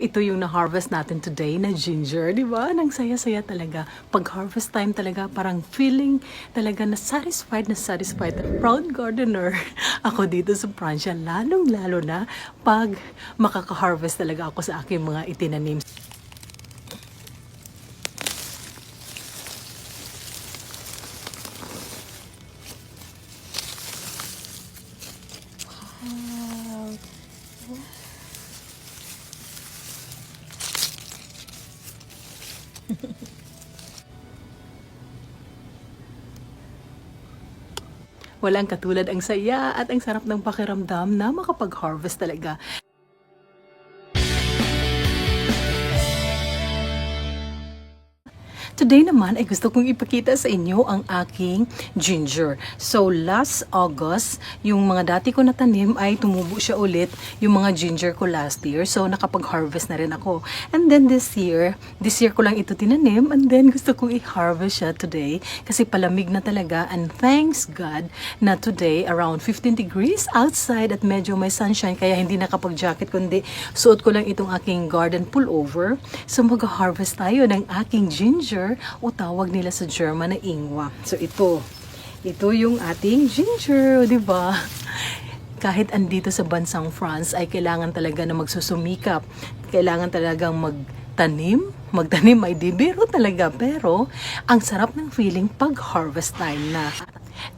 Ito yung na-harvest natin today na ginger, di ba? Nang saya-saya talaga. Pag harvest time talaga, parang feeling talaga na satisfied na satisfied. Proud gardener ako dito sa Pransya, lalong-lalo na pag makaka-harvest talaga ako sa aking mga itinanim. Walang katulad ang saya at ang sarap ng pakiramdam na makapag-harvest talaga. Today naman ay gusto kong ipakita sa inyo ang aking ginger. So last August, yung mga dati ko na tanim ay tumubo siya ulit yung mga ginger ko last year. So nakapag-harvest na rin ako. And then this year, this year ko lang ito tinanim and then gusto kong i-harvest siya today kasi palamig na talaga and thanks God na today around 15 degrees outside at medyo may sunshine kaya hindi nakapag-jacket kundi suot ko lang itong aking garden pullover. So mag-harvest tayo ng aking ginger o tawag nila sa German na ingwa. So ito, ito yung ating ginger, di ba? Kahit andito sa bansang France ay kailangan talaga na magsusumikap. Kailangan talagang magtanim. Magtanim ay di biro talaga. Pero ang sarap ng feeling pag harvest time na.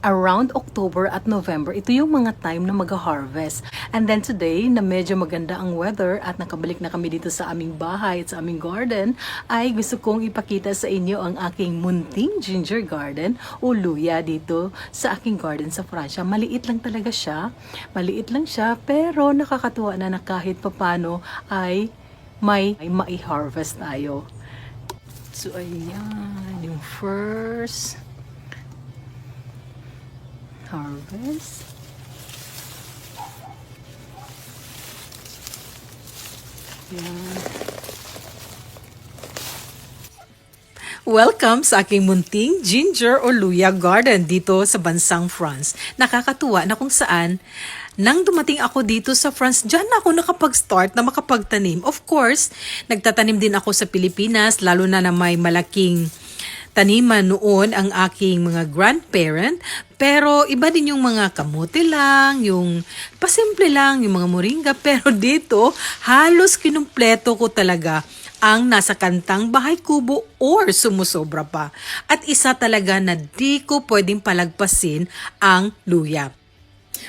Around October at November, ito yung mga time na mag-harvest. And then today, na medyo maganda ang weather at nakabalik na kami dito sa aming bahay at sa aming garden, ay gusto kong ipakita sa inyo ang aking munting ginger garden o luya dito sa aking garden sa Pransya. Maliit lang talaga siya. Maliit lang siya, pero nakakatuwa na na kahit papano ay may, may mai-harvest tayo. So, ayan, yung first harvest. Yan. Welcome sa aking munting ginger o luya garden dito sa bansang France. Nakakatuwa na kung saan nang dumating ako dito sa France, dyan ako nakapag-start na makapagtanim. Of course, nagtatanim din ako sa Pilipinas, lalo na na may malaking taniman noon ang aking mga grandparent. Pero iba din yung mga kamote lang, yung pasimple lang, yung mga moringa. Pero dito, halos kinumpleto ko talaga ang nasa kantang bahay kubo or sumusobra pa. At isa talaga na di ko pwedeng palagpasin ang luya.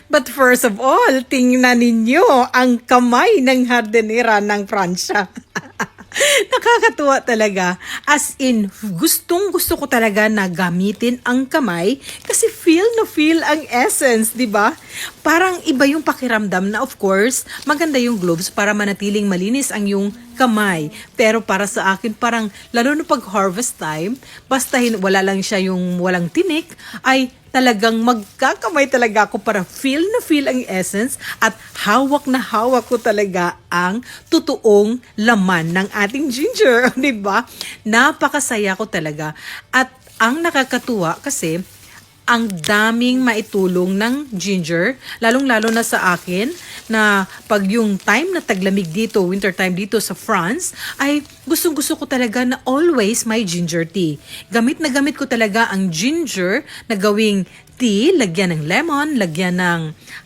But first of all, tingnan ninyo ang kamay ng hardenera ng Pransya. Nakakatuwa talaga. As in, gustong gusto ko talaga na gamitin ang kamay kasi feel na feel ang essence, di ba? Parang iba yung pakiramdam na of course, maganda yung gloves para manatiling malinis ang yung kamay. Pero para sa akin, parang lalo na pag harvest time, basta wala lang siya yung walang tinik, ay talagang magkakamay talaga ako para feel na feel ang essence at hawak na hawak ko talaga ang totoong laman ng ating ginger, 'di ba? Napakasaya ko talaga. At ang nakakatuwa kasi ang daming maitulong ng ginger, lalong-lalo na sa akin, na pag yung time na taglamig dito, winter time dito sa France, ay gustong-gusto ko talaga na always may ginger tea. Gamit na gamit ko talaga ang ginger na gawing tea, lagyan ng lemon, lagyan ng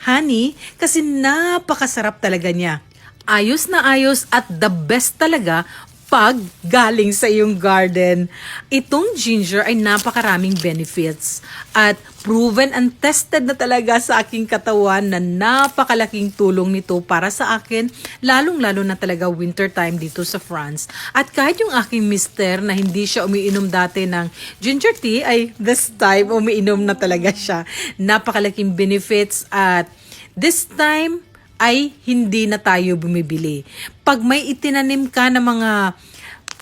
honey, kasi napakasarap talaga niya. Ayos na ayos at the best talaga pag galing sa iyong garden. Itong ginger ay napakaraming benefits at proven and tested na talaga sa aking katawan na napakalaking tulong nito para sa akin, lalong-lalo na talaga winter time dito sa France. At kahit yung aking mister na hindi siya umiinom dati ng ginger tea, ay this time umiinom na talaga siya. Napakalaking benefits at this time, ay hindi na tayo bumibili. Pag may itinanim ka ng mga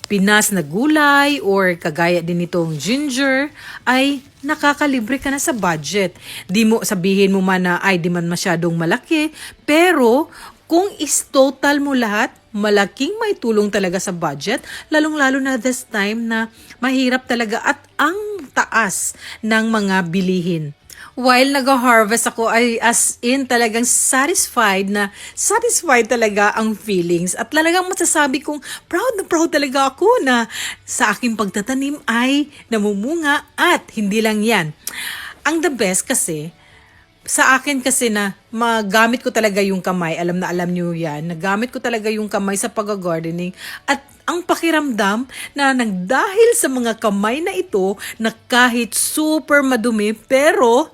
Pinas na gulay or kagaya din itong ginger, ay nakakalibre ka na sa budget. Di mo sabihin mo man na ay di man masyadong malaki, pero kung is total mo lahat, malaking may tulong talaga sa budget, lalong-lalo na this time na mahirap talaga at ang taas ng mga bilihin. While nag-harvest ako ay as in talagang satisfied na satisfied talaga ang feelings at talagang masasabi kong proud na proud talaga ako na sa aking pagtatanim ay namumunga at hindi lang yan. Ang the best kasi, sa akin kasi na magamit ko talaga yung kamay, alam na alam niyo yan, nagamit ko talaga yung kamay sa pag-gardening. At ang pakiramdam na nang dahil sa mga kamay na ito na kahit super madumi pero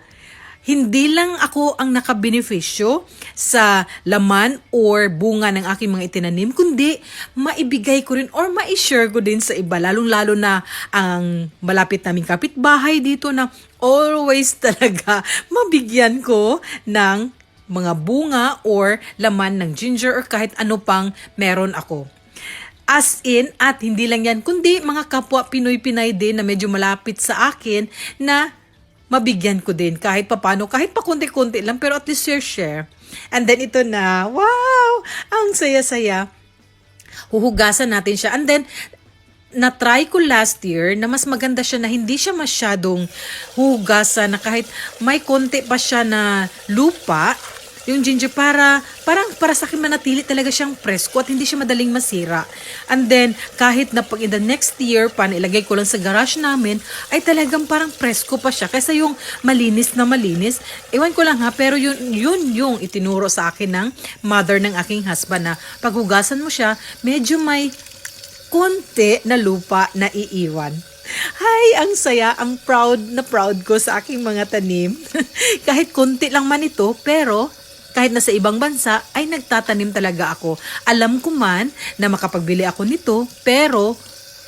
hindi lang ako ang nakabenepisyo sa laman or bunga ng aking mga itinanim, kundi maibigay ko rin or ma-share ko din sa iba, lalong-lalo na ang malapit naming kapitbahay dito na always talaga mabigyan ko ng mga bunga or laman ng ginger or kahit ano pang meron ako. As in, at hindi lang yan, kundi mga kapwa Pinoy-Pinay din na medyo malapit sa akin na mabigyan ko din kahit papano, kahit pa konti-konti lang, pero at least share share. And then ito na, wow! Ang saya-saya. Huhugasan natin siya. And then, na-try ko last year na mas maganda siya na hindi siya masyadong hugasan na kahit may konti pa siya na lupa yung ginger para parang para sa akin manatili talaga siyang presko at hindi siya madaling masira. And then kahit na pag in the next year pa ilagay ko lang sa garage namin ay talagang parang presko pa siya kaysa yung malinis na malinis. Ewan ko lang ha pero yun yun yung itinuro sa akin ng mother ng aking husband na paghugasan mo siya medyo may konti na lupa na iiwan. Hay, ang saya, ang proud na proud ko sa aking mga tanim. Kahit konti lang man ito, pero kahit nasa ibang bansa, ay nagtatanim talaga ako. Alam ko man na makapagbili ako nito, pero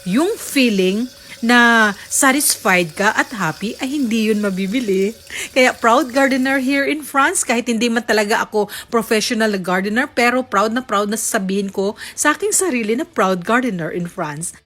yung feeling na satisfied ka at happy ay hindi yun mabibili. Kaya proud gardener here in France, kahit hindi man talaga ako professional na gardener, pero proud na proud na sasabihin ko sa aking sarili na proud gardener in France.